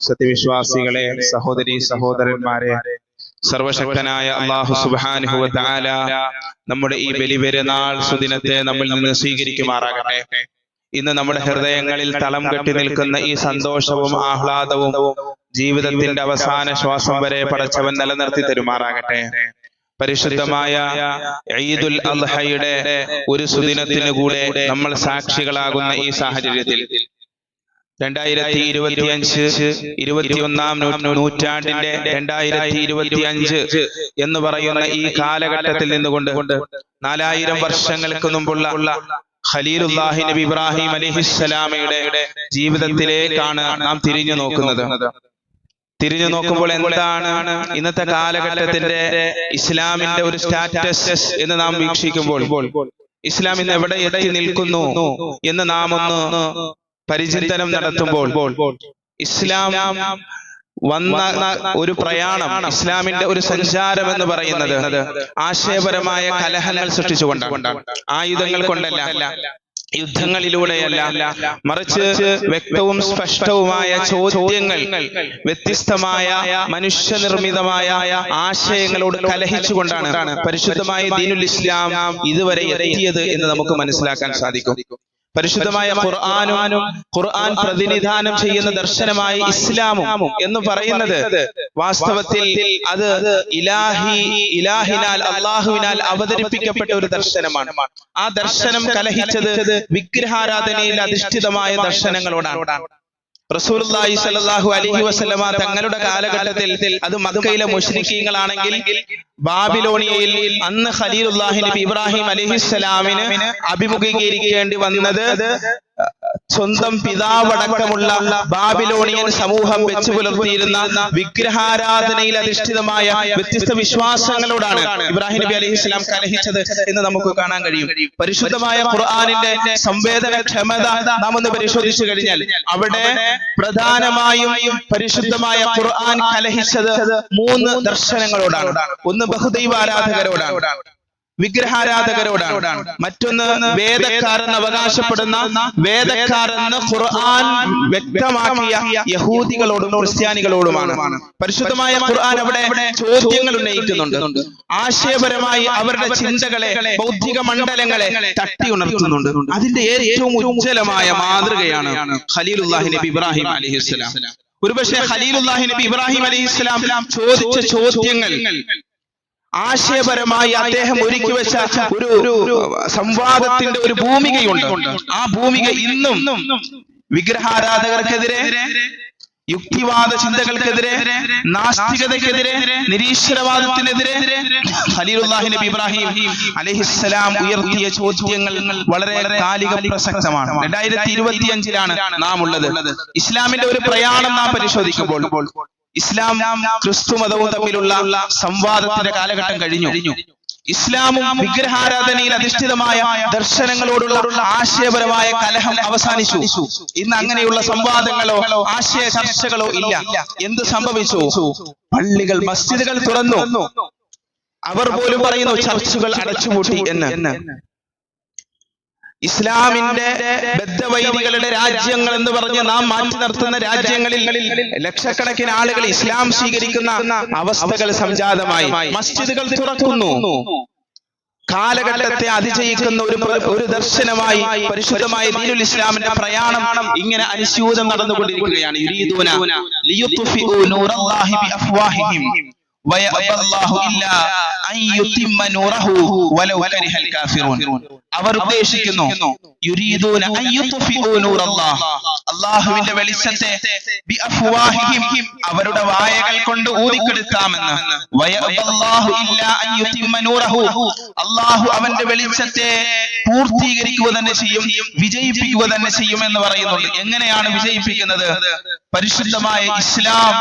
സത്യവിശ്വാസികളെ സഹോദരി സഹോദരന്മാരെ സർവശക്തനായ അള്ളാഹു സുബാനുഹുവ താല നമ്മുടെ ഈ ബലിപെരുന്നാൾ സുദിനത്തെ നമ്മിൽ നിന്ന് സ്വീകരിക്കുമാറാകട്ടെ. ഇന്ന് നമ്മുടെ ഹൃദയങ്ങളിൽ തളം കെട്ടി നിൽക്കുന്ന ഈ സന്തോഷവും ആഹ്ലാദവും ജീവിതത്തിന്റെ അവസാന ശ്വാസം വരെ പടച്ചവൻ നിലനിർത്തി തരുമാറാകട്ടെ. പരിശുദ്ധമായ ഈദുൽ അൽഹയുടെ ഒരു സുദിനത്തിനു കൂടെ നമ്മൾ സാക്ഷികളാകുന്ന ഈ സാഹചര്യത്തിൽ രണ്ടായിരത്തി ഇരുപത്തി അഞ്ച് ഇരുപത്തിയൊന്നാം നൂറ്റാണ്ടിന്റെ രണ്ടായിരത്തി ഇരുപത്തി അഞ്ച് എന്ന് പറയുന്ന ഈ കാലഘട്ടത്തിൽ നിന്നുകൊണ്ട് നാലായിരം വർഷങ്ങൾക്ക് മുമ്പുള്ള ഖലീലുല്ലാഹി നബി ഇബ്രാഹിം അലിഹിസ്സലാമയുടെ ജീവിതത്തിലേക്കാണ് നാം തിരിഞ്ഞു നോക്കുന്നത്. തിരിഞ്ഞു നോക്കുമ്പോൾ എന്താണ് ഇന്നത്തെ കാലഘട്ടത്തിന്റെ ഇസ്ലാമിന്റെ ഒരു സ്റ്റാറ്റസ് എന്ന് നാം വീക്ഷിക്കുമ്പോൾ ഇസ്ലാം ഇന്ന് എവിടെ എത്തി നിൽക്കുന്നു എന്ന് നാം ഒന്ന് പരിചിന്തനം നടത്തുമ്പോൾ ഇസ്ലാം വന്ന ഒരു പ്രയാണം ഇസ്ലാമിന്റെ ഒരു സഞ്ചാരം എന്ന് പറയുന്നത് ആശയപരമായ കലഹങ്ങൾ സൃഷ്ടിച്ചുകൊണ്ടാണ്. ആയുധങ്ങൾ കൊണ്ടല്ല യുദ്ധങ്ങളിലൂടെയല്ല മറിച്ച് വ്യക്തവും സ്പഷ്ടവുമായ ചോദ്യങ്ങൾ വ്യത്യസ്തമായ മനുഷ്യനിർമ്മിതമായ ആശയങ്ങളോട് കലഹിച്ചുകൊണ്ടാണ് പരിശുദ്ധമായ ദീനുൽ ഇസ്ലാം ഇതുവരെ എത്തിയത് എന്ന് നമുക്ക് മനസ്സിലാക്കാൻ സാധിക്കും. പരിശുദ്ധമായ ഖുർആാനും ഖുർആൻ പ്രതിനിധാനം ചെയ്യുന്ന ദർശനമായി ഇസ്ലാമും എന്ന് പറയുന്നത് വാസ്തവത്തിൽ അത് ഇലാഹി ഇലാഹിനാൽ അള്ളാഹുവിനാൽ അവതരിപ്പിക്കപ്പെട്ട ഒരു ദർശനമാണ്. ആ ദർശനം കലഹിച്ചത് വിഗ്രഹാരാധനയിൽ അധിഷ്ഠിതമായ ദർശനങ്ങളോടാണ്. റസൂലുള്ളാഹി സലാഹു അലൈഹി വസല്ലമ തങ്ങളുടെ കാലഘട്ടത്തിൽ അത് മക്കയിലെ മുഷ്രിഖീങ്ങളാണെങ്കിൽ ബാബിലോണിയയിൽ അന്ന് ഖലീലുല്ലാഹി നബി ഇബ്രാഹിം അലൈഹിസ്സലാമിനെ അഭിമുഖീകരിക്കേണ്ടി വന്നത് സ്വന്തം പിതാവടക്കമുള്ള ബാബിലോണിയൻ സമൂഹം വെച്ചു പുലർത്തിയിരുന്ന വിഗ്രഹാരാധനയിൽ അധിഷ്ഠിതമായ വ്യത്യസ്ത വിശ്വാസങ്ങളോടാണ് ഇബ്രാഹിം നബി അലൈഹി ഇസ്ലാം കലഹിച്ചത് എന്ന് നമുക്ക് കാണാൻ കഴിയും. പരിശുദ്ധമായ ഖുർആാനിന്റെ സംവേദനക്ഷമത നാം ഒന്ന് പരിശോധിച്ചു കഴിഞ്ഞാൽ അവിടെ പ്രധാനമായും പരിശുദ്ധമായ ഖുർആൻ കലഹിച്ചത് മൂന്ന് ദർശനങ്ങളോടാണ്. ഒന്ന് ബഹുദൈവ ആരാധകരോടാണ് വിഗ്രഹാരാധകരോടാണ്. മറ്റൊന്ന് വേദക്കാരെന്ന് അവകാശപ്പെടുന്ന വേദക്കാരെന്ന് ഖുർആൻ വ്യക്തമാക്കിയ യഹൂദികളോടും ക്രിസ്ത്യാനികളോടുമാണ്. പരിശുദ്ധമായ ഖുർആൻ അവിടെ ചോദ്യങ്ങൾ ഉന്നയിക്കുന്നുണ്ട്. ആശയപരമായി അവരുടെ ചിന്തകളെ ബൗദ്ധിക മണ്ഡലങ്ങളെ തട്ടി ഉണർത്തുന്നുണ്ട്. അതിന്റെ ഏറ്റവും ഉജ്ജ്വലമായ മാതൃകയാണ് ഖലീലുല്ലാഹി നബി ഇബ്രാഹിം അലൈഹിസ്സലാം ഒരുപക്ഷെ ഖലീലുല്ലാഹി നബി ഇബ്രാഹിം അലൈഹിസ്സലാം ചോദിച്ച ചോദ്യങ്ങൾ ആശയപരമായി അദ്ദേഹം ഒരുക്കി വെച്ച ഒരു സംവാദത്തിന്റെ ഒരു ഭൂമികയുണ്ട്. ആ ഭൂമിക ഇന്നും വിഗ്രഹാരാധകർക്കെതിരെ യുക്തിവാദ ചിന്തകൾക്കെതിരെ നാസ്തികതക്കെതിരെ നിരീശ്വരവാദത്തിനെതിരെ ഖലീലുല്ലാഹി നബി ഇബ്രാഹിം അലഹിസ്സലാം ഉയർത്തിയ ചോദ്യങ്ങൾ വളരെ കാലിക പ്രസക്തമാണ് രണ്ടായിരത്തി ഇരുപത്തിയഞ്ചിലാണ് നാം ഉള്ളത്. ഇസ്ലാമിന്റെ ഒരു പ്രയാണം നാം പരിശോധിക്കുമ്പോൾ ഇസ്ലാം ക്രിസ്തു മതവും തമ്മിലുള്ള സംവാദത്തിന്റെ കാലഘട്ടം കഴിഞ്ഞു. ഇസ്ലാമും വിഗ്രഹാരാധനയിൽ അധിഷ്ഠിതമായ ദർശനങ്ങളോടുള്ള ആശയപരമായ കലഹം അവസാനിച്ചു. ഇന്ന് അങ്ങനെയുള്ള സംവാദങ്ങളോ ആശയ ചർച്ചകളോ ഇല്ല. എന്ത് സംഭവിച്ചു? പള്ളികൾ മസ്ജിദുകൾ തുറന്നു. അവർ പോലും പറയുന്നു ചർച്ചുകൾ അടച്ചുപൂട്ടി എന്ന്. ഇസ്ലാമിന്റെ ബദ്ധവൈദികളുടെ രാജ്യങ്ങൾ എന്ന് പറഞ്ഞ് നാം മാറ്റി നിർത്തുന്ന രാജ്യങ്ങളിൽ ലക്ഷക്കണക്കിന് ആളുകൾ ഇസ്ലാം സ്വീകരിക്കുന്ന അവസ്ഥകൾ സംജാതമായി. മസ്ജിദുകൾ തുറക്കുന്നു. കാലഘട്ടത്തെ അതിജയിക്കുന്ന ഒരു ഒരു ദർശനമായി പരിശുദ്ധമായ ദീനുൽ ഇസ്ലാമിന്റെ പ്രയാണം ഇങ്ങനെ അനുസ്യൂതം നടന്നുകൊണ്ടിരിക്കുകയാണ്. അവർ ഉദ്ദേശിക്കുന്നു അള്ളാഹുവിന്റെ വെളിച്ചത്തെ അവരുടെ വായകൾ കൊണ്ട് ഊതിക്കെടുക്കാമെന്ന് അള്ളാഹു അവന്റെ വെളിച്ചത്തെ പൂർത്തീകരിക്കുക തന്നെ ചെയ്യും വിജയിപ്പിക്കുക തന്നെ ചെയ്യും എന്ന് പറയുന്നുണ്ട്. എങ്ങനെയാണ് വിജയിപ്പിക്കുന്നത്? പരിശുദ്ധമായ ഇസ്ലാം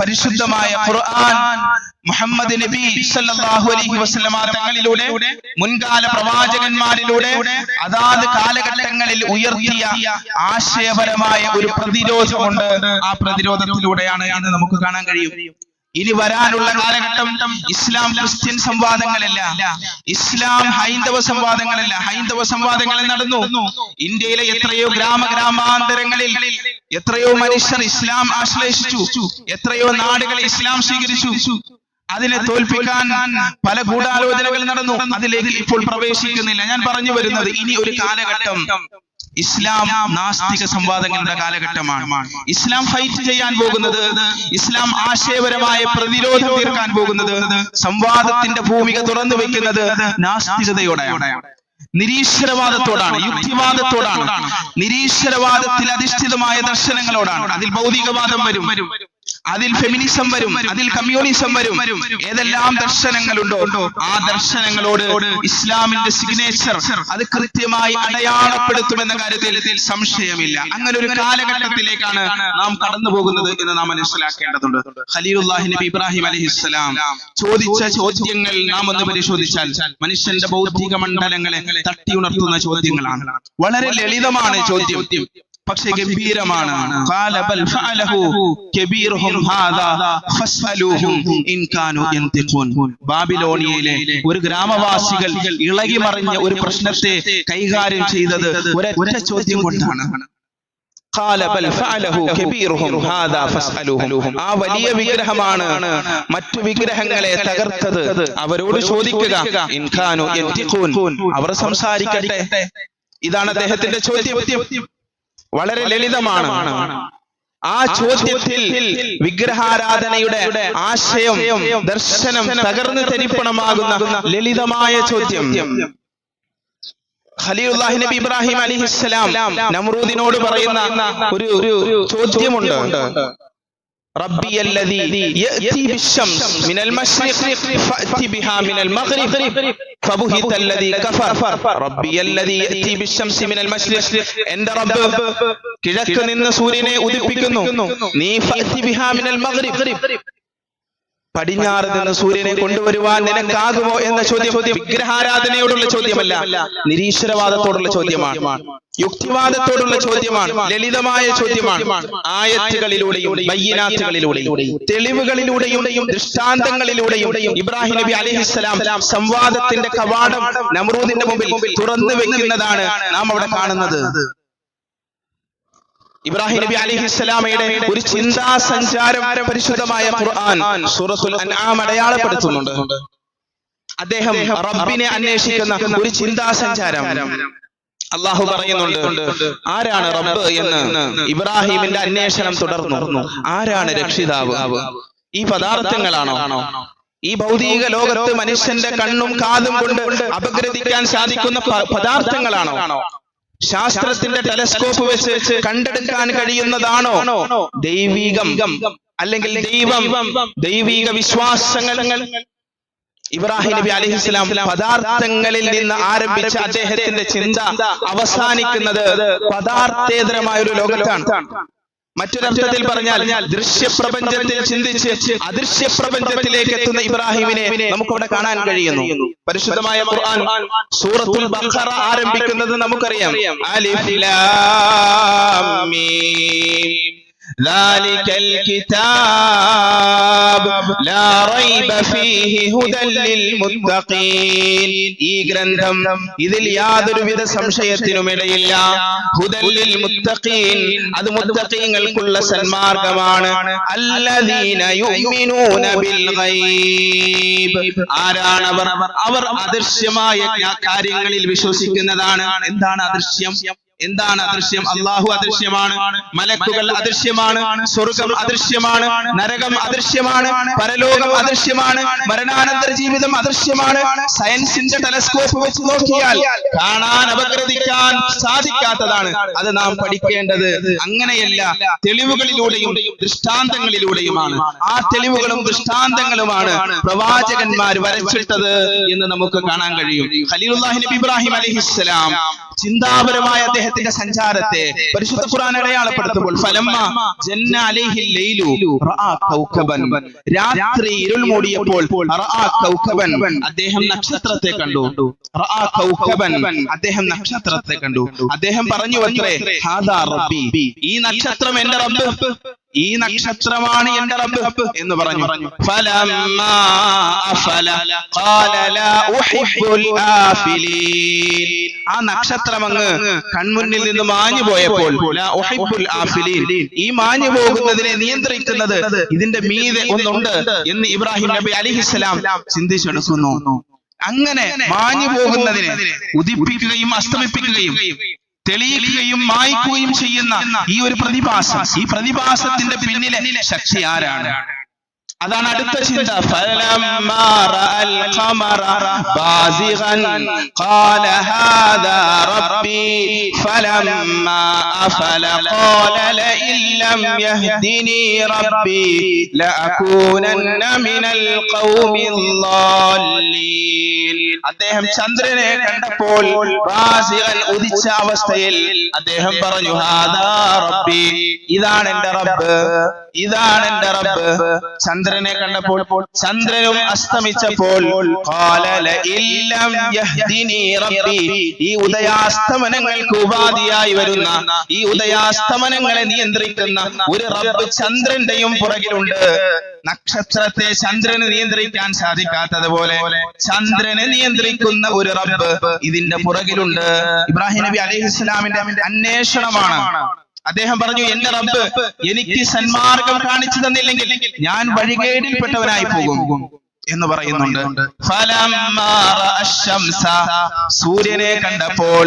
പരിശുദ്ധമായ ഖുർആൻ മുഹമ്മദ് നബി സല്ലല്ലാഹു അലൈഹി വസല്ലമ തങ്ങളിലൂടെ മുൻകാല പ്രവാചകന്മാരിലൂടെ അതാത് കാലഘട്ടങ്ങളിൽ ഉയർത്തിയ ആശയപരമായ ഒരു പ്രതിരോധമുണ്ട്. ആ പ്രതിരോധത്തിലൂടെയാണ് നമുക്ക് കാണാൻ കഴിയും. ഇനി വരാനുള്ള കാലഘട്ടം ഇസ്ലാം ക്രിസ്ത്യൻ സംവാദങ്ങളല്ല. ഇസ്ലാം ഹൈന്ദവ സംവാദങ്ങളല്ല. ഹൈന്ദവ സംവാദങ്ങൾ നടന്നു. ഇന്ത്യയിലെ എത്രയോ ഗ്രാമ ഗ്രാമാന്തരങ്ങളിൽ എത്രയോ മനുഷ്യർ ഇസ്ലാം ആശ്ലേഷിച്ചു. എത്രയോ നാടുകൾ ഇസ്ലാം സ്വീകരിച്ചു. അതിനെ തോൽപ്പിക്കാൻ പല ഗൂഢാലോചനകൾ നടന്നു. അതിലേക്ക് ഇപ്പോൾ പ്രവേശിക്കുന്നില്ല. ഞാൻ പറഞ്ഞു വരുന്നത് ഇനി ഒരു കാലഘട്ടം. ഇസ്ലാം നാസ്തിക സംവാദങ്ങളുടെ കാലഘട്ടമാണ്. ഇസ്ലാം ഫൈറ്റ് ചെയ്യാൻ പോകുന്നത് ഇസ്ലാം ആശയപരമായ പ്രതിരോധം തീർക്കാൻ പോകുന്നത് സംവാദത്തിന്റെ ഭൂമിക തുറന്നു വെക്കുന്നത് നാസ്തികതയോടെയാണ്. നിരീശ്വരവാദത്തോടാണ് യുക്തിവാദത്തോടാണ്. നിരീശ്വരവാദത്തിൽ അധിഷ്ഠിതമായ ദർശനങ്ങളോടാണ്. അതിൽ ഭൗതികവാദം വരും. അതിൽ ഫെമിനിസം വരും അതിൽ കമ്മ്യൂണിസം വരും. ഏതെല്ലാം ദർശനങ്ങളുണ്ടോ? ആ ദർശനങ്ങളോട് ഇസ്ലാമിന്റെ സിഗ്നേച്ചർ അത് കൃത്യമായി അടയാളപ്പെടുത്തുമെന്ന കാര്യത്തിൽ സംശയമില്ല. അങ്ങനെ ഒരു കാലഘട്ടത്തിലേക്കാണ് നാം കടന്നു പോകുന്നത് എന്ന് നാം മനസ്സിലാക്കേണ്ടതുണ്ട്. ഖലീലുല്ലാഹി നബി ഇബ്രാഹിം അലഹിസ്സലാം ചോദിച്ച ചോദ്യങ്ങൾ നാം ഒന്ന് പരിശോധിച്ചാൽ മനുഷ്യന്റെ ബൗദ്ധിക മണ്ഡലങ്ങളെ തട്ടി ഉണർത്തുന്ന ചോദ്യങ്ങളാണ്. വളരെ ലളിതമാണ് ചോദ്യം. പക്ഷെ ഗംഭീരമാണ്. ബാബിലോണിയയിലെ ഒരു ഗ്രാമവാസികൾ ഇളകി മറിഞ്ഞ ഒരു പ്രശ്നത്തെ കൈകാര്യം ചെയ്തത് ഒരൊറ്റ ചോദ്യം കൊണ്ടാണ്. ആ വലിയ വിഗ്രഹമാണ് മറ്റു വിഗ്രഹങ്ങളെ തകർത്തത്. അവരോട് ചോദിക്കുക അവർ സംസാരിക്കട്ടെ. ഇതാണ് അദ്ദേഹത്തിന്റെ ചോദ്യം. വളരെ ലളിതമാണ്. ആ ചോദ്യത്തിൽ വിഗ്രഹാരാധനയുടെ ആശയം ദർശനം തകർന്നു തരിപ്പണമാകുന്ന ലളിതമായ ചോദ്യം. ഖലീലുല്ലാഹി നബി ഇബ്രാഹിം അലിഹിസ്സലാം നമ്രൂദിനോട് പറയുന്ന ഒരു ഒരു ചോദ്യമുണ്ട്. ربي الذي يأتي بالشمس من المشرق فأتي بها من المغرب فبهت الذي كفر ربي الذي يأتي بالشمس من المشرق എന്റെ റബ്ബ് കിഴക്ക് നിന്ന് സൂര്യനെ ഉദിപ്പിക്കുന്നു നീ ഫഅതി ബിഹാ മിനൽ മഗ്രിബ് പടിഞ്ഞാറ് നിന്ന് സൂര്യനെ കൊണ്ടുവരുവാൻ നിനക്കാകുമോ എന്ന ചോദ്യം വിഗ്രഹാരാധനയോടുള്ള ചോദ്യമല്ല നിരീശ്വരവാദത്തോടുള്ള ചോദ്യമാണ്. യുക്തിവാദത്തോടുള്ള ചോദ്യമാണ്. ലളിതമായ ചോദ്യമാണ്. ആയത്തുകളിലൂടെയും ബയ്യനാത്തുകളിലൂടെയും തെളിവുകളിലൂടെയും ദൃഷ്ടാന്തങ്ങളിലൂടെയും ഇബ്രാഹിം നബി അലഹിസ്സലാം സംവാദത്തിന്റെ കവാടം നമ്രൂദിന്റെ മുമ്പിൽ തുറന്നു വെക്കുന്നതാണ് നാം അവിടെ കാണുന്നത്. ഇബ്രാഹിം നബി അലിഹിസ്സലാമയുടെ ഒരു ചിന്താ സഞ്ചാരം പരിശുദ്ധമായ ഖുർആൻ സൂറത്തുൽ അൻആം അടയാളപ്പെടുത്തുന്നുണ്ട്. അദ്ദേഹം റബ്ബിനെ അന്വേഷിക്കുന്ന ഒരു ചിന്താ സഞ്ചാരം അള്ളാഹു പറയുന്നുണ്ട് ആരാണ് റബ്ബ് എന്ന്? ഇബ്രാഹിമിന്റെ അന്വേഷണം തുടർന്നു. ആരാണ് രക്ഷിതാവ്? ഈ പദാർത്ഥങ്ങളാണോ? ഈ ഭൗതിക ലോകത്ത് മനുഷ്യന്റെ കണ്ണും കാതും കൊണ്ട് അപഗ്രഥിക്കാൻ സാധിക്കുന്ന പദാർത്ഥങ്ങളാണോ? പദാർത്ഥങ്ങളാണോ? ശാസ്ത്രത്തിന്റെ ടെലസ്കോപ്പ് വെച്ച് കണ്ടെടുക്കാൻ കഴിയുന്നതാണോ? ദൈവീകം അല്ലെങ്കിൽ ദൈവം ദൈവിക വിശ്വാസങ്ങൾ? ഇബ്രാഹിം നബി അലിഹിസ്ലാം പദാർത്ഥങ്ങളിൽ നിന്ന് ആരംഭിച്ച അദ്ദേഹത്തിന്റെ ചിന്ത അവസാനിക്കുന്നത് പദാർത്ഥേതരമായ ഒരു ലോകത്താണ്. മറ്റൊരർത്ഥത്തിൽ പറഞ്ഞാൽ ദൃശ്യപ്രപഞ്ചത്തിൽ ചിന്തിച്ച് അദൃശ്യ പ്രപഞ്ചത്തിലേക്ക് എത്തുന്ന ഇബ്രാഹിമിനെ നമുക്കവിടെ കാണാൻ കഴിയുന്നു. പരിശുദ്ധമായ ഖുർആൻ സൂറത്തുൽ ബഖറ ആരംഭിക്കുന്നത് നമുക്കറിയാം. അലിഫ് ലാം മീം ذلك الكتاب لا ريب فيه هدى للمتقين ഈ ഗ്രന്ഥം ഇതിൽ യാതൊരുവിധ സംശയത്തിനും ഇടയില്ല ഹുദല്ലിൽ മുത്തഖീൻ അത് മുത്തഖീങ്ങൾക്കുള്ള സന്മാർഗമാണ് അല്ലദീന യുഅ്മിനൂന ബിൽ ഗൈബ് ആരാണ് അവർ അവർ അദൃശ്യമായ കാര്യങ്ങളിൽ വിശ്വസിക്കുന്നതാണ് എന്താണ് അദൃശ്യം എന്താണ് അദൃശ്യം? അള്ളാഹു അദൃശ്യമാണ്. മലക്കുകൾ അദൃശ്യമാണ്. സ്വർഗം അദൃശ്യമാണ്. നരകം അദൃശ്യമാണ്. പരലോകം അദൃശ്യമാണ്. മരണാനന്തര ജീവിതം അദൃശ്യമാണ്. സയൻസിന്റെ ടെലസ്കോപ്പ് വെച്ച് നോക്കിയാൽ കാണാൻ അപഗ്രഥിക്കാൻ സാധിക്കാത്തതാണ് അത് നാം പഠിക്കേണ്ടത്. അങ്ങനെയല്ല തെളിവുകളിലൂടെയും ദൃഷ്ടാന്തങ്ങളിലൂടെയുമാണ്. ആ തെളിവുകളും ദൃഷ്ടാന്തങ്ങളുമാണ് പ്രവാചകന്മാർ വരച്ചിട്ടത് എന്ന് നമുക്ക് കാണാൻ കഴിയും. ഖലീലുല്ലാഹി നബി ഇബ്രാഹിം അലൈഹിസ്സലാം ചിന്താപരമായ അദ്ദേഹത്തിന്റെ സഞ്ചാരത്തെ പരിശുദ്ധ ഖുർആൻ അടയാളപ്പെടുത്തുമ്പോൾ ഫലമ്മ ജന്ന ലൈലു റഅ കൗകബൻ. രാത്രി ഇരുൾ മൂടിയപ്പോൾ റഅ കൗകബൻ അദ്ദേഹം നക്ഷത്രത്തെ കണ്ടു. റഅ കൗകബൻ അദ്ദേഹം നക്ഷത്രത്തെ കണ്ടു. അദ്ദേഹം പറഞ്ഞു അത്രേ ഹാദാ റബ്ബി. ഈ നക്ഷത്രം എന്റെ റബ്ബ്. ഈ നക്ഷത്രമാണ് എന്റെ റബ്ബ് എന്ന് പറഞ്ഞു. ആ നക്ഷത്രം അങ്ങ് കൺമുന്നിൽ നിന്ന് മാഞ്ഞു പോയപ്പോൾ ഈ മാഞ്ഞു പോകുന്നതിനെ നിയന്ത്രിക്കുന്നത് ഇതിന്റെ മീതെ ഒന്നുണ്ട് എന്ന് ഇബ്രാഹിം നബി അലിഹിസ്സലാം ചിന്തിച്ചെടുക്കുന്നു. അങ്ങനെ മാഞ്ഞു പോകുന്നതിനെ ഉദിപ്പിക്കുകയും അസ്തമിപ്പിക്കുകയും തെളിയിക്കുകയും മായ്ക്കുകയും ചെയ്യുന്ന ഈ ഒരു പ്രതിഭാസം ഈ പ്രതിഭാസത്തിന്റെ പിന്നിലെ ശക്തി ആരാണ്? അതാണ് അടുത്ത ചിന്ത. അദ്ദേഹം ചന്ദ്രനെ കണ്ടപ്പോൾ ഉദിച്ച അവസ്ഥയിൽ അദ്ദേഹം പറഞ്ഞു ഹാദാ റബ്ബി ഇതാണ് എന്റെ റബ്ബ്. ഇതാണ് എന്റെ റബ്ബ്. ചന്ദ്രനെ കണ്ടപ്പോൾ ചന്ദ്രനും അസ്തമിച്ചപ്പോൾ ഈ ഉദയാസ്തമനങ്ങൾക്ക് ഉപാധിയായി വരുന്ന ഈ ഉദയാസ്തമനങ്ങളെ നിയന്ത്രിക്കുന്ന ഒരു റബ്ബ് ചന്ദ്രന്റെയും പുറകിലുണ്ട്. നക്ഷത്രത്തെ ചന്ദ്രന് നിയന്ത്രിക്കാൻ സാധിക്കാത്തതുപോലെ ചന്ദ്രനെ നിയന്ത്രിക്കുന്ന ഒരു റബ്ബ് ഇതിന്റെ പുറകിലുണ്ട്. ഇബ്രാഹിം നബി അലൈഹി ഇസ്ലാമിന്റെ അന്വേഷണമാണ്. അദ്ദേഹം പറഞ്ഞു എന്റെ റബ്ബ് എനിക്ക് സന്മാർഗം കാണിച്ചു തന്നില്ലെങ്കിൽ ഞാൻ വഴികേടിൽപ്പെട്ടവനായി പോകും. എന്ന് പറയുന്നുണ്ട്. സൂര്യനെ കണ്ടപ്പോൾ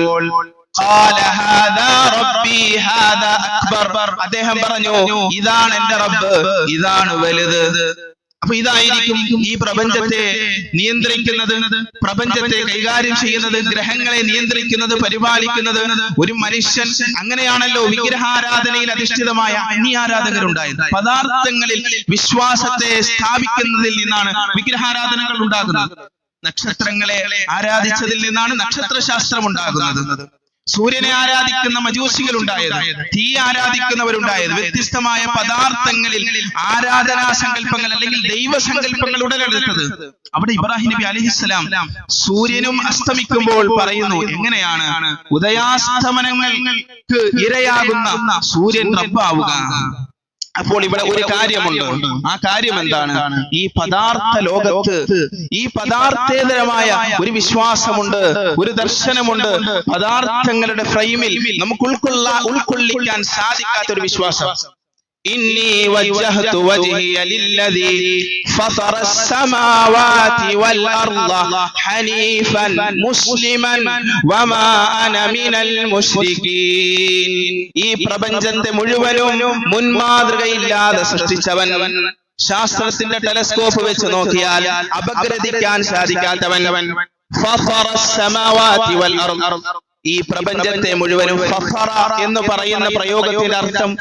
അദ്ദേഹം പറഞ്ഞു ഇതാണ് എന്റെ റബ്ബ്. ഇതാണ് വലുത്. അപ്പൊ ഇതായിരിക്കും ഈ പ്രപഞ്ചത്തെ നിയന്ത്രിക്കുന്നത്. പ്രപഞ്ചത്തെ കൈകാര്യം ചെയ്യുന്നത് ഗ്രഹങ്ങളെ നിയന്ത്രിക്കുന്നത് പരിപാലിക്കുന്നത് ഒരു മനുഷ്യൻ. അങ്ങനെയാണല്ലോ വിഗ്രഹാരാധനയിൽ അധിഷ്ഠിതമായ അന്യാരാധകരുണ്ടായത്. പദാർത്ഥങ്ങളിൽ വിശ്വാസത്തെ സ്ഥാപിക്കുന്നതിൽ നിന്നാണ് വിഗ്രഹാരാധനകൾ ഉണ്ടാകുന്നത്. നക്ഷത്രങ്ങളെ ആരാധിച്ചതിൽ നിന്നാണ് നക്ഷത്രശാസ്ത്രം ഉണ്ടാകുന്നത്. സൂര്യനെ ആരാധിക്കുന്ന മജൂസികൾ ഉണ്ടായത് തീ ആരാധിക്കുന്നവരുണ്ടായത് വ്യത്യസ്തമായ പദാർത്ഥങ്ങളിൽ ആരാധനാ സങ്കല്പങ്ങൾ അല്ലെങ്കിൽ ദൈവ സങ്കല്പങ്ങൾ ഉടലെടുത്തത്. അവിടെ ഇബ്രാഹിം നബി അലിഹിസ്സലാം സൂര്യനും അസ്തമിക്കുമ്പോൾ പറയുന്നു എങ്ങനെയാണ്? ഉദയാസ്തമനങ്ങൾക്ക് ഇരയാകുന്ന സൂര്യൻ റബ്ബാവുക. അപ്പോൾ ഇവിടെ ഒരു കാര്യമുണ്ട്. ആ കാര്യം എന്താണ് ഈ പദാർത്ഥ ലോകത്ത് ഈ പദാർത്ഥേതരമായ ഒരു വിശ്വാസമുണ്ട് ഒരു ദർശനമുണ്ട്. പദാർത്ഥങ്ങളുടെ ഫ്രെയിമിൽ നമുക്ക് ഉൾക്കൊള്ള ഉൾക്കൊള്ളിക്കാൻ സാധിക്കാത്ത ഒരു വിശ്വാസം. إني وجهت وجهي للذي فطر السماوات والأرض حنيفا مسلما وما أنا من المشركين ഈ പ്രപഞ്ചത്തെ മുഴുവനും മുൻമാതൃകയില്ലാതെ സൃഷ്ടിച്ചവൻ ശാസ്ത്രത്തിന്റെ ടെലസ്കോപ്പ് വെച്ച് നോക്കിയാൽ അപഗ്രഥിക്കാൻ സാധിക്കാത്തവൻ ഫഫറ السماوات والأرض ഈ പ്രപഞ്ചത്തെ മുഴുവനും എന്ന് പറയുന്ന പ്രയോഗത്തിന്റെ അർത്ഥം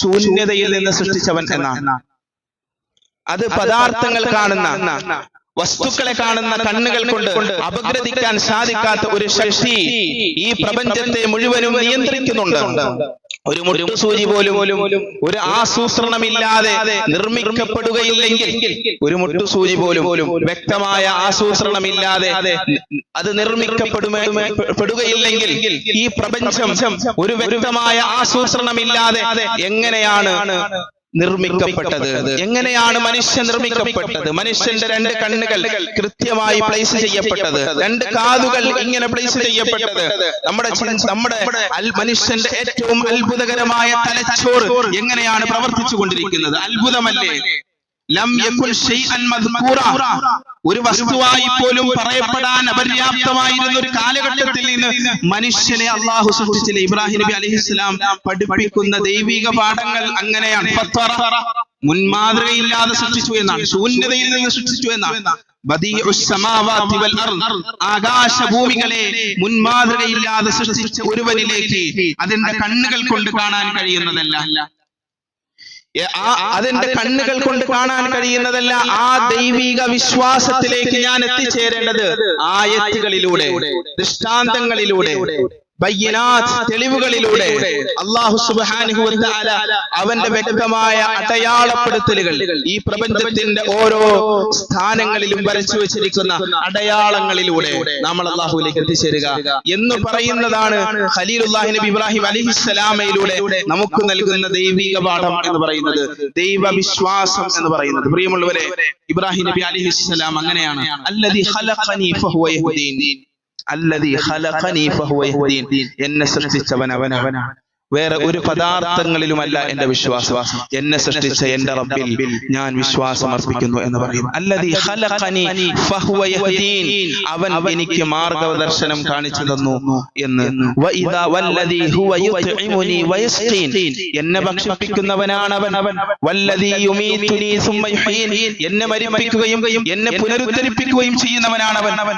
ശൂന്യതയിൽ നിന്ന് സൃഷ്ടിച്ചവൻ എന്നാണ്. അത് പദാർത്ഥങ്ങൾ കാണുന്ന വസ്തുക്കളെ കാണുന്ന കണ്ണുകൾ കൊണ്ട് അപഗ്രഥിക്കാൻ സാധിക്കാത്ത ഒരു ശക്തി ഈ പ്രപഞ്ചത്തെ മുഴുവനും നിയന്ത്രിക്കുന്നുണ്ട്. ഒരു മുട്ടുസൂചി പോലും ഒരു ആസൂത്രണമില്ലാതെ നിർമ്മിക്കപ്പെടുകയില്ലെങ്കിൽ ഒരു മുട്ടുസൂചി പോലും വ്യക്തമായ ആസൂത്രണമില്ലാതെ അത് നിർമ്മിക്കപ്പെടുകയില്ലെങ്കിൽ ഈ പ്രപഞ്ചം ഒരു വ്യക്തമായ ആസൂത്രണമില്ലാതെ എങ്ങനെയാണ് നിർമ്മിക്കപ്പെട്ടത്. എങ്ങനെയാണ് മനുഷ്യൻ നിർമ്മിക്കപ്പെട്ടത്? മനുഷ്യന്റെ രണ്ട് കണ്ണുകൾ കൃത്യമായി പ്ലേസ് ചെയ്യപ്പെട്ടത്. രണ്ട് കാതുകൾ ഇങ്ങനെ പ്ലേസ് ചെയ്യപ്പെട്ടത്. നമ്മുടെ നമ്മുടെ മനുഷ്യന്റെ ഏറ്റവും അത്ഭുതകരമായ തലച്ചോറ് എങ്ങനെയാണ് പ്രവർത്തിച്ചു കൊണ്ടിരിക്കുന്നത് അത്ഭുതമല്ലേ? ലം യകുൻ ഷൈഅൻ മദ്കൂറ ഒരു വസ്തുവായി പോലും പറയപ്പെടാൻ അപര്യാപ്തമായിരുന്ന ഒരു കാലഘട്ടത്തിൽ നിന്ന് മനുഷ്യനെ അള്ളാഹു സൃഷ്ടിച്ചില്ല. ഇബ്രാഹിം നബി അലഹിസ്ലാം പഠിപ്പിക്കുന്ന ദൈവിക പാഠങ്ങൾ അങ്ങനെയാണ്. മുൻമാതൃകയില്ലാതെ സൃഷ്ടിച്ചു എന്നാണ്. ശൂന്യതയിൽ നിന്ന് സൃഷ്ടിച്ചു എന്നാണ്. ആകാശഭൂമികളെ മുൻമാതൃകയില്ലാതെ സൃഷ്ടിച്ച ഒരുവനിലേക്ക് അതിന്റെ കണ്ണുകൾ കൊണ്ട് കാണാൻ കഴിയുന്നതല്ല. അതിന്റെ കണ്ണുകൾ കൊണ്ട് കാണാൻ കഴിയുന്നതല്ല ആ ദൈവിക വിശ്വാസത്തിലേക്ക് ഞാൻ എത്തിച്ചേരേണ്ടത് ആയത്തുകളിലൂടെ ദൃഷ്ടാന്തങ്ങളിലൂടെ. തെളിവുകളിലൂടെ അള്ളാഹു സുബ്ഹാനഹു വ തആല അവന്റെ വ്യക്തമായ അടയാളപ്പെടുത്തലുകൾ ഈ പ്രപഞ്ചത്തിന്റെ ഓരോ സ്ഥാനങ്ങളിലും വരച്ചു വെച്ചിരിക്കുന്ന അടയാളങ്ങളിലൂടെ നമ്മൾ അള്ളാഹുലേക്ക് എത്തിച്ചേരുക എന്ന് പറയുന്നതാണ് ഖലീലുല്ലാഹി നബി ഇബ്രാഹിം അലിഹിസ്സലാമയിലൂടെ നമുക്ക് നൽകുന്ന ദൈവിക പാഠം എന്ന് പറയുന്നത് ദൈവവിശ്വാസം എന്ന് പറയുന്നത്. പ്രിയമുള്ളവരെ ഇബ്രാഹിം നബി അലിഹിസ്സലാം അങ്ങനെയാണ്. അല്ലദി ഖലഖനി ഫഹുവ യഹ്ദീൻ. അല്ലദീ ഖലഖനി ഫഹുവ യഹ്ദീൻ എന്നെ സൃഷ്ടിച്ചവൻ അവനാണ് വേറെ ഒരു പദാർത്ഥങ്ങളിലുമല്ല എന്റെ വിശ്വാസം. എന്നെ സൃഷ്ടിച്ച എന്റെ റബ്ബിൽ ഞാൻ വിശ്വാസം അർപ്പിക്കുന്നു എന്ന് പറയുന്നു. അവൻ എനിക്ക് മാർഗദർശനം കാണിച്ചു തന്നു എന്ന്. എന്നെ. ഭക്ഷിപ്പിക്കുന്നവനാണ് അവൻ. അവൻ. എന്നെ മരിപ്പിക്കുകയും എന്നെ പുനരുദ്ധരിപ്പിക്കുകയും ചെയ്യുന്നവനാണ് അവൻ.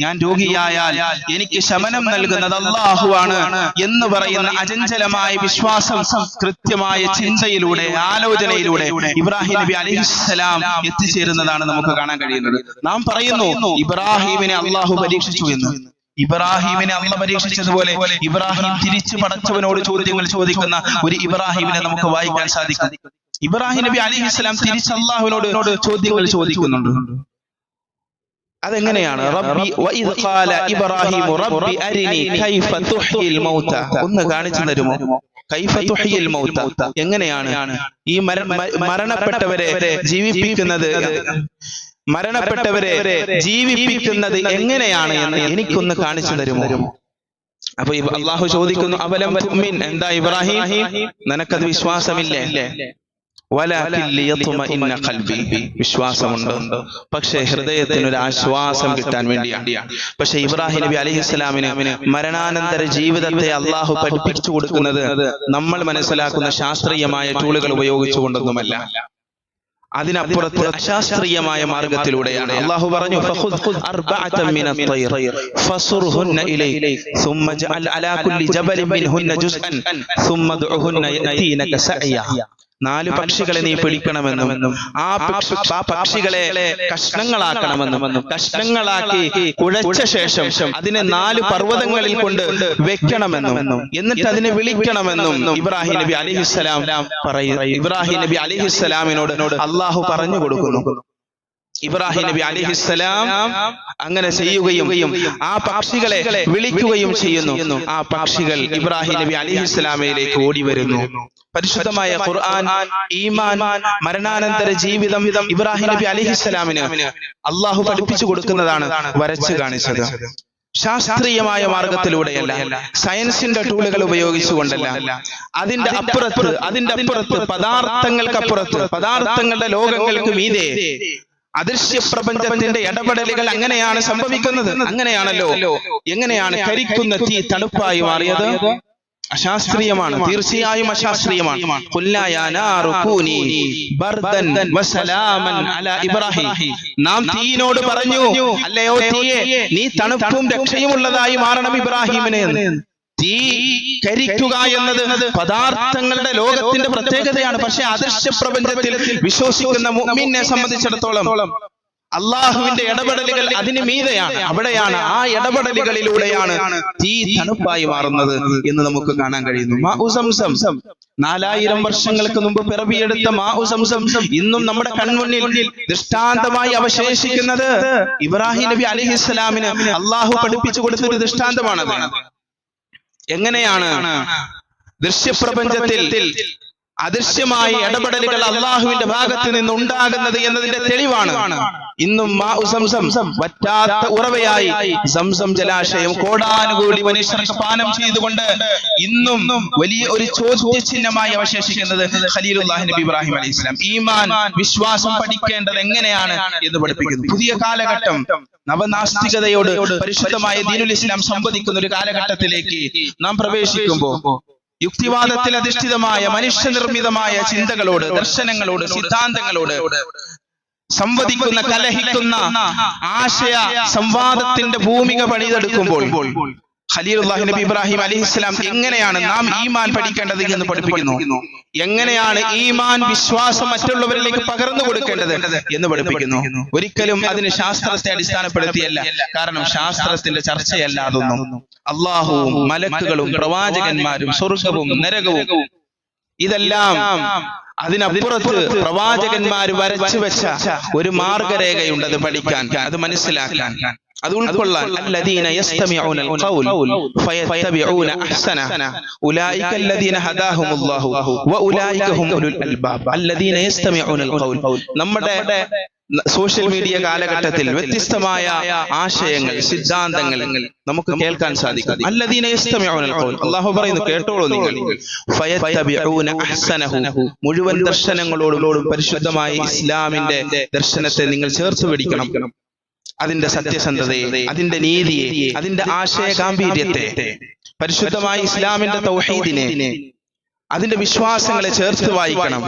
ഞാൻ രോഗിയായാൽ എനിക്ക് ശമനം നൽകുന്നത് അല്ലാഹുവാണ് എന്ന് പറയുന്ന അചഞ്ചലമായ വിശ്വാസം കൃത്യമായ ചിന്തയിലൂടെ ആലോചനയിലൂടെ ഇബ്രാഹിം നബി അലൈഹിസ്സലാം എത്തിച്ചേരുന്നതാണ് നമുക്ക് കാണാൻ കഴിയുന്നത്. നാം പറയുന്നു ഇബ്രാഹിമിനെ അള്ളാഹു പരീക്ഷിച്ചു എന്ന്. ഇബ്രാഹിമിനെ അള്ള പരീക്ഷിച്ചതുപോലെ ഇബ്രാഹിം തിരിച്ചു പടച്ചവനോട് ചോദ്യങ്ങൾ ചോദിക്കുന്ന ഒരു ഇബ്രാഹിമിനെ നമുക്ക് വായിക്കാൻ സാധിക്കും. ഇബ്രാഹിം നബി അലിഹിസ്ലാം തിരിച്ച് അള്ളാഹുവിനോട് ചോദ്യങ്ങൾ ചോദിക്കുന്നുണ്ട്. അതെങ്ങനെയാണ്? റബ്ബി വഇദ് ഖാല ഇബ്രാഹിം റബ്ബി അരിനി കൈഫ തുഹ്യിൽ മൗത ഒന്ന് കാണിച്ചു തരുമോ? കൈഫ തുഹ്യിൽ മൗത എങ്ങനെയാണ്? ഈ മരണപ്പെട്ടവരെ ജീവിപ്പിക്കുന്നത് മരണപ്പെട്ടവരെ ജീവിപ്പിക്കുന്നത് എങ്ങനെയാണ് എന്ന് എനിക്കൊന്ന് കാണിച്ചു തരുമോ? അപ്പൊ അള്ളാഹു ചോദിക്കുന്നു അവലം എന്താ ഇബ്രാഹിം? നിനക്കത് വിശ്വാസമില്ലേ? വിശ്വാസമുണ്ട്. പക്ഷെ ഹൃദയത്തിന് ഒരു ആശ്വാസം കിട്ടാൻ വേണ്ടിയാണ് പക്ഷെ ഇബ്രാഹിം നബി അലൈഹിസ്സലാമിന് മരണാനന്തര ജീവിതത്തെ അള്ളാഹു പഠിപ്പിച്ചു കൊടുക്കുന്നത് നമ്മൾ മനസ്സിലാക്കുന്ന ശാസ്ത്രീയമായ ടൂളുകൾ ഉപയോഗിച്ചുകൊണ്ടൊന്നുമല്ല. അതിനപ്പുറത്ത് അശാസ്ത്രീയമായ മാർഗത്തിലൂടെയാണ്. അള്ളാഹു പറഞ്ഞു "ഫഖുദ് അർബഅത മിനത് തയ്ർ ഫസുർഹുന്ന നാല് പക്ഷികളെ നീ പിടിക്കണമെന്നും ആ പക്ഷികളെ കഷ്ണങ്ങളാക്കണമെന്നും കഷ്ണങ്ങളാക്കി കുഴച്ച ശേഷം അതിനെ നാല് പർവതങ്ങളിൽ കൊണ്ട് വെക്കണമെന്നും എന്നിട്ട് അതിനെ വിളിക്കണമെന്നും ഇബ്രാഹിം നബി അലിഹിസ്സലാം പറയുന്നു ഇബ്രാഹിം നബി അലിഹിസ്സലാമിനോട് അള്ളാഹു പറഞ്ഞു കൊടുക്കുന്നു. ഇബ്രാഹിം നബി അലിഹിസ്സലാം അങ്ങനെ ചെയ്യുകയും ആ പക്ഷികളെ വിളിക്കുകയും ചെയ്യുന്നു. ആ പക്ഷികൾ ഇബ്രാഹിം നബി അലിഹിസ്സലാമയിലേക്ക് ഓടി വരുന്നു പരിശുദ്ധമായ ഖുർആൻ ഈമാൻ മരണാനന്തര ജീവിതം ഇബ്രാഹിം നബി അലിഹിസ്സലാമിന് അള്ളാഹു പഠിപ്പിച്ചു കൊടുക്കുന്നതാണ് വരച്ചു കാണിച്ചത്. ശാസ്ത്രീയമായ മാർഗത്തിലൂടെയല്ല സയൻസിന്റെ ടൂളുകൾ ഉപയോഗിച്ചുകൊണ്ടല്ല അതിന്റെ അപ്പുറത്ത് അതിന്റെ അപ്പുറത്ത് പദാർത്ഥങ്ങൾക്കപ്പുറത്ത് പദാർത്ഥങ്ങളുടെ ലോകങ്ങൾക്ക് മീതെ അദൃശ്യ പ്രപഞ്ചത്തിന്റെ ഇടപെടലുകൾ അങ്ങനെയാണ് സംഭവിക്കുന്നത്. അങ്ങനെയാണല്ലോ. എങ്ങനെയാണ് കരിക്കുന്ന തീ തണുപ്പായി മാറിയത്? അശാസ്ത്രീയമാണ്. തീർച്ചയായും അശാസ്ത്രീയമാണ്. നാം തീയിനോട് പറഞ്ഞു അല്ലയോ തീയെ നീ തണുപ്പും രക്ഷയുമുള്ളതായി മാറണം ഇബ്രാഹിമിനെ. തീ കരിക്കുക എന്നത് പദാർത്ഥങ്ങളുടെ ലോകത്തിന്റെ പ്രത്യേകതയാണ്. പക്ഷെ അദൃശ്യ പ്രപഞ്ചത്തിൽ വിശ്വസിക്കുന്ന മുഅ്മിനെ സംബന്ധിച്ചിടത്തോളം അള്ളാഹുവിന്റെ ഇടപെടലുകൾ അതിന് മീതയാണ്. അവിടെയാണ് ആ ഇടപെടലുകളിലൂടെയാണ് തീ തണുപ്പായി മാറുന്നത് എന്ന് നമുക്ക് കാണാൻ കഴിയുന്നു. മാഉ സംസം നാലായിരം വർഷങ്ങൾക്ക് മുമ്പ് പിറവിയെടുത്ത മാഉ സംസം ഇന്നും നമ്മുടെ കൺമുന്നിൽ ദൃഷ്ടാന്തമായി അവശേഷിക്കുന്നത് ഇബ്രാഹിം നബി അലിഹിസ്സലാമിന് അള്ളാഹു പഠിപ്പിച്ചു കൊടുത്തൊരു ദൃഷ്ടാന്തമാണത്. എങ്ങനെയാണ് ദൃശ്യപ്രപഞ്ചത്തിൽ അദൃശ്യമായ ഇടപെടലുകൾ അള്ളാഹുവിന്റെ ഭാഗത്ത് നിന്ന് ഉണ്ടാകുന്നത് എന്നതിന്റെ തെളിവാണ്. ഇന്നും സംസം വറ്റാത്ത ഉറവയായി സംസം ജലാശയം കോടാനുകൂടി മനുഷ്യർക്ക് പാനം ചെയ്തുകൊണ്ട് ഇന്നും വലിയ ഒരു ചോദ്യചിഹ്നമായി അവശേഷിക്കുന്നത് ഖലീലുല്ലാഹി നബി ഇബ്രാഹിം അലൈഹി ഇസ്ലാം ഈമാൻ വിശ്വാസം പഠിക്കേണ്ടത് എങ്ങനെയാണ് എന്ന് പഠിപ്പിക്കുന്നു. പുതിയ കാലഘട്ടം നവനാസ്തികതയോട് പരിശുദ്ധമായ ദീനുൽ ഇസ്ലാം സംവദിക്കുന്ന ഒരു കാലഘട്ടത്തിലേക്ക് നാം പ്രവേശിക്കുമ്പോൾ യുക്തിവാദത്തിൽ അധിഷ്ഠിതമായ മനുഷ്യനിർമ്മിതമായ ചിന്തകളോട് ദർശനങ്ങളോട് സിദ്ധാന്തങ്ങളോട് സംവദിക്കുന്ന കലഹിക്കുന്ന ആശയ സംവാദത്തിന്റെ ഭൂമിക പണിതെടുക്കുമ്പോൾ ഖലീലുല്ലാഹി നബി ഇബ്രാഹിം അലൈഹിസ്സലാം എങ്ങനെയാണ് നാം ഈമാൻ പഠിക്കേണ്ടത് എന്ന് പഠിപ്പിക്കുന്നു? എങ്ങനെയാണ് ഈമാൻ വിശ്വാസം മറ്റുള്ളവരിലേക്ക് പകർന്നു കൊടുക്കേണ്ടത് എന്ന് പഠിപ്പിക്കുന്നു. ഒരിക്കലും അതിന് ശാസ്ത്രത്തെ അടിസ്ഥാനപ്പെടുത്തിയല്ല. കാരണം ശാസ്ത്രത്തിന്റെ ചർച്ചയല്ല അതൊന്നും അള്ളാഹുവും മലക്കുകളും പ്രവാചകന്മാരും സ്വർഗവും നരകവും ഇതെല്ലാം അതിനപ്പുറത്ത് പ്രവാചകന്മാർ വരച്ചു വെച്ച ഒരു മാർഗരേഖയുണ്ട് അത് പഠിക്കാൻ അത് മനസ്സിലാക്കാൻ. അത് ഉൾക്കൊള്ളാൻ നമ്മുടെ സോഷ്യൽ മീഡിയ കാലഘട്ടത്തിൽ വ്യത്യസ്തമായ ആശയങ്ങൾ സിദ്ധാന്തങ്ങൾ നമുക്ക് കേൾക്കാൻ സാധിക്കും. അള്ളാഹു പറയുന്നു കേട്ടോളൂ നിങ്ങൾ. മുഴുവൻ ദർശനങ്ങളോടും പരിശുദ്ധമായി ഇസ്ലാമിന്റെ ദർശനത്തെ നിങ്ങൾ ചേർത്ത് പിടിക്കണം. അതിന്റെ സത്യസന്ധതയെ അതിന്റെ നീതിയെ അതിന്റെ ആശയ ഗാംഭീര്യത്തെ പരിശുദ്ധമായ ഇസ്ലാമിന്റെ തൗഹീദിനെ അതിന്റെ വിശ്വാസങ്ങളെ ചേർത്ത് വായിക്കണം.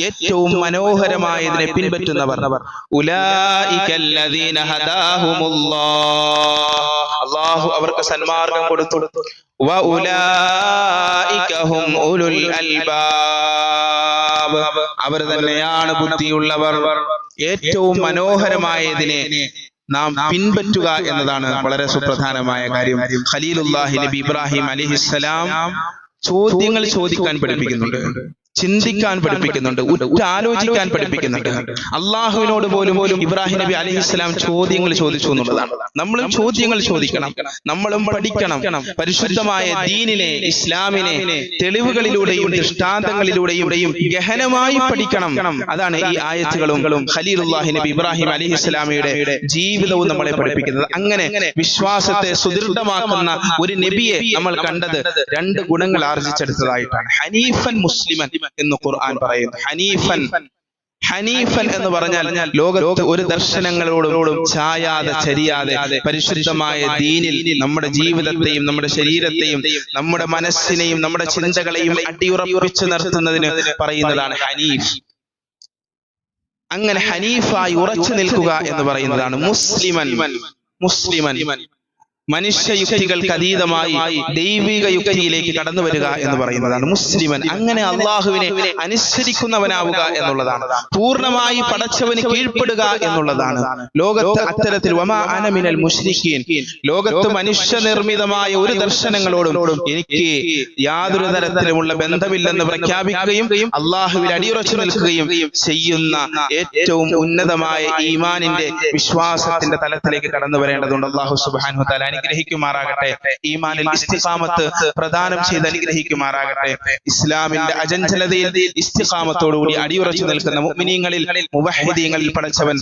ഏറ്റവും മനോഹരമായതിനെ പിൻപറ്റുന്നവർ. ഉലായികല്ലദീന ഹദാഹുമുല്ലാഹ്. അല്ലാഹു അവർക്ക് സന്മാർഗം കൊടുത്തു. അവർ തന്നെയാണ് ബുദ്ധിയുള്ളവർ. ഏറ്റവും മനോഹരമായതിനെ നാം പിൻപറ്റുക എന്നതാണ് വളരെ സുപ്രധാനമായ കാര്യം. ഖലീലുല്ലാഹി നബി ഇബ്രാഹിം അലൈഹിസ്സലാം ചോദ്യങ്ങൾ ചോദിക്കാൻ പഠിപ്പിക്കുന്നുണ്ട്. ചിന്തിക്കാൻ പഠിപ്പിക്കുന്നുണ്ട് ആലോചിക്കാൻ പഠിപ്പിക്കുന്നുണ്ട്. അള്ളാഹുവിനോട് പോലും പോലും ഇബ്രാഹിം നബി അലഹിസ്സലാം ചോദ്യങ്ങൾ ചോദിച്ചു എന്നുള്ളതാണ്. നമ്മളും ചോദ്യങ്ങൾ ചോദിക്കണം. നമ്മളും പഠിക്കണം. പരിശുദ്ധമായ ദീനിനെ ഇസ്ലാമിനെ തെളിവുകളിലൂടെയും ദൃഷ്ടാന്തങ്ങളിലൂടെയും ഗഹനമായി പഠിക്കണം. അതാണ് ഈ ആയത്തുകളും ഖലീലുല്ലാഹി നബി ഇബ്രാഹിം അലി ഇസ്ലാമിയുടെ ജീവിതവും നമ്മളെ പഠിപ്പിക്കുന്നത്. അങ്ങനെ വിശ്വാസത്തെ സുദൃഢമാക്കുന്ന ഒരു നബിയെ നമ്മൾ കണ്ടത് രണ്ട് ഗുണങ്ങൾ ആർജിച്ചെടുത്തതായിട്ടാണ്. ഹനീഫൻ മുസ്ലിമൻ. എന്ന് ഖുർആൻ പറയുന്നു. ഹനീഫൻ. ഹനീഫൻ. എന്ന് പറഞ്ഞാൽ ലോകത്ത് ഒരു ദർശനങ്ങളോടും ചായാതെ ചരിയാതെ പരിശുദ്ധമായ ദീനിൽ നമ്മുടെ ജീവിതത്തെയും നമ്മുടെ ശരീരത്തെയും നമ്മുടെ മനസ്സിനെയും നമ്മുടെ ചിന്തകളെയും അടിയുറപ്പിച്ചു നിർത്തുന്നതിന് പറയുന്നതാണ് ഹനീഫ്. അങ്ങനെ ഹനീഫായി ഉറച്ചു നിൽക്കുക എന്ന് പറയുന്നതാണ് മുസ്ലിമൻ. മുസ്ലിമൻ. മനുഷ്യയുക്തികൾക്ക് അതീതമായി ദൈവിക യുക്തിയിലേക്ക് കടന്നു വരിക എന്ന് പറയുന്നതാണ് മുസ്ലിമൻ. അങ്ങനെ അള്ളാഹുവിനെ അനുസരിക്കുന്നവനാവുക എന്നുള്ളതാണ്. പൂർണമായി പടച്ചവന് കീഴ്പ്പെടുക എന്നുള്ളതാണ്. ലോകത്ത് അത്തരത്തിൽ വമാ അനമിനൽ ലോകത്ത് മനുഷ്യ നിർമ്മിതമായ ഒരു ദർശനങ്ങളോടും എനിക്ക് യാതൊരു തരത്തിലുമുള്ള ബന്ധമില്ലെന്ന് പ്രഖ്യാപിക്കുകയും അള്ളാഹുവിൽ അടിയുറച്ചു നിൽക്കുകയും ചെയ്യുന്ന ഏറ്റവും ഉന്നതമായ ഈമാനിന്റെ വിശ്വാസത്തിന്റെ തലത്തിലേക്ക് കടന്നു വരേണ്ടതുണ്ട്. അള്ളാഹു സുബാനു തല അനുഗ്രഹിക്കുമാറാകട്ടെ. ഈമാനിൽ ഇസ്തിഖാമത്ത് പ്രദാനം ചെയ്ത് അനുഗ്രഹിക്കുമാറാകട്ടെ. ഇസ്ലാമിന്റെ അജഞ്ചലതയിൽ ഇസ്തിഖാമത്തോടുകൂടി അടിയുറച്ചു നിൽക്കുന്ന മുഅ്മിനീങ്ങളിൽ മുവഹിദീങ്ങളിൽ പടച്ചവൻ